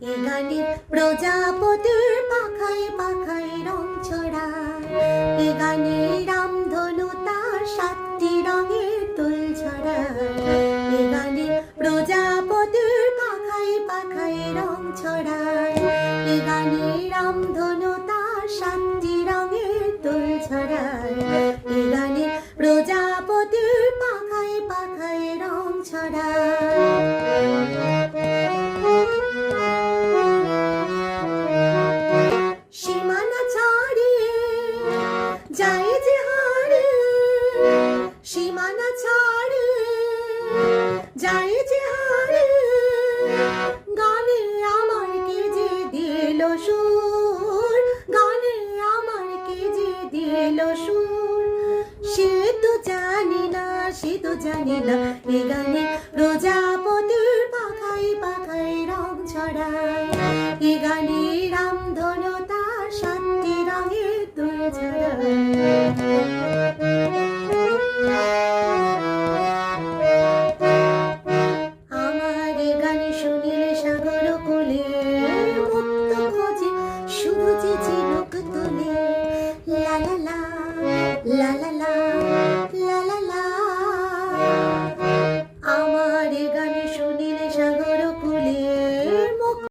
এ গানে প্রজাপতির পাখায় পাখায় রং ছড়া এ গানে রামধনু তার সাতটি রঙের তুল ছড়া এ গানে প্রজাপতির পাখায় পাখায় রং ছড়ায়। এ গানে রামধনু তার সাতটি রঙের তুল ছড়ায়। এ গানে প্রজাপতির পাখায় পাখায় রং ছড়ায়। সীমানা ছাড়িয়ে যে হারে। গানে আমার কে যে সুর, গানে আমার কে যে সুর। জানি না জানি না প্রজাপতির পাখায় পাখায় রং ছড়ায়। এ রামধনু